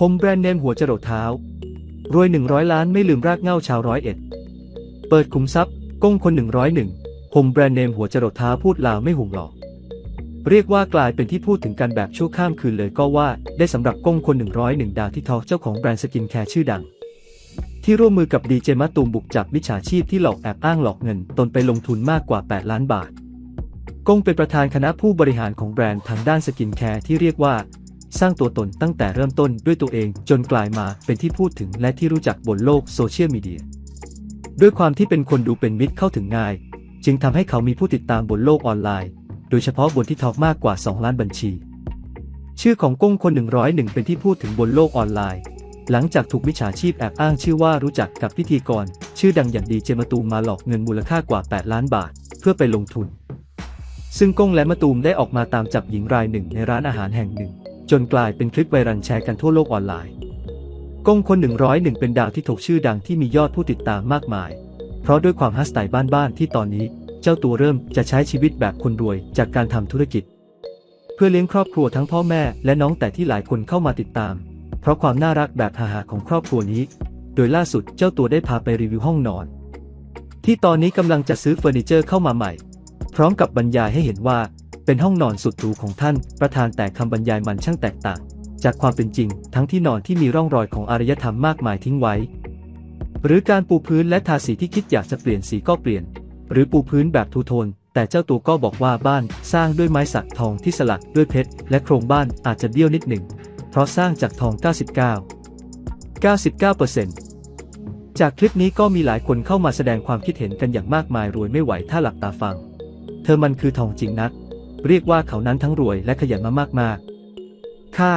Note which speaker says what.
Speaker 1: ผมแบรนด์เนมหัวจรดเท้า รวย 100 ล้านไม่ลืมรากเง้าชาวร้อยเอ็ด เปิดขุมทรัพย์ก้งคน 101 ผมแบรนด์เนมหัวจรดเท้าพูดลาวไม่ห่วงหรอก เรียกว่ากลายเป็นที่พูดถึงกันแบบชั่วข้ามคืนเลยก็ว่าได้สำหรับก้งคน 101 ดาวที่ทอเจ้าของแบรนด์สกินแคร์ชื่อดัง ที่ร่วมมือกับดีเจมะตูมบุกจับมิจฉาชีพที่หลอกแอบอ้างหลอกเงิน ตนไปลงทุนมากกว่า 8 ล้านบาทกงเป็นประธานคณะผู้บริหารของแบรนด์ทางด้านสกินแคร์ที่เรียกว่า สร้างตัวตนตั้งแต่เริ่มต้นด้วยตัวเองจนกลายมาเป็นที่พูดถึงและที่รู้จักบนโลกโซเชียลมีเดีย ด้วยความที่เป็นคนดูเป็นมิตรเข้าถึงง่าย จึงทำให้เขามีผู้ติดตามบนโลกออนไลน์ โดยเฉพาะบนที่ทอกมากกว่า 2 ล้านบัญชี ชื่อของก้งคน 101 เป็นที่พูดถึงบนโลกออนไลน์ หลังจากถูกมิจฉาชีพแอบอ้างชื่อว่ารู้จักกับพิธีกร ชื่อดังอย่างดีเจมาตูมมาหลอกเงินมูลค่ากว่า 8 ล้านบาท เพื่อไปลงทุน ซึ่งก้งและมะตูมได้ออกมาตามจับหญิงรายหนึ่งในร้านอาหารแห่งหนึ่ง จนกลายเป็นคลิปไวรัลแชร์กันทั่วโลกออนไลน์กงคน 101 เป็นดาวที่ถกชื่อดังที่มียอดผู้ติดตามมากมาย เพราะด้วยความฮัสไตล์บ้านๆที่ตอนนี้เจ้าตัวเริ่มจะใช้ชีวิตแบบคนรวยจากการทำธุรกิจ เพื่อเลี้ยงครอบครัวทั้งพ่อแม่และน้องแต่ที่หลายคนเข้ามาติดตาม เพราะความน่ารักแบบฮาๆของครอบครัวนี้ โดยล่าสุดเจ้าตัวได้พาไปรีวิวห้องนอน ที่ตอนนี้กำลังจะซื้อเฟอร์นิเจอร์เข้ามาใหม่ พร้อมกับบรรยายให้เห็นว่า เป็นห้องนอนสุดหรูของท่าน ประธานแต่คำบรรยายมันช่างแตกต่าง จากความเป็นจริง ทั้งที่นอนที่มีร่องรอยของอารยธรรมมากมายทิ้งไว้ หรือการปูพื้นและทาสีที่คิดอยากจะเปลี่ยนสีก็เปลี่ยน หรือปูพื้นแบบทูโทน แต่เจ้าตัวก็บอกว่าบ้านสร้างด้วยไม้สักทองที่สลักด้วยเพชรและโครงบ้านอาจจะเบี้ยวนิดหนึ่ง เพราะสร้างจากทอง 99 99%จากคลิปนี้ก็มีหลายคนเข้ามาแสดงความคิดเห็นกันอย่างมากมายรวยไม่ไหวถ้าหลับตาฟัง เธอมันคือทองจริงนัก เรียกว่าเขานั้นทั้งรวยและขยันมามากๆ ค่า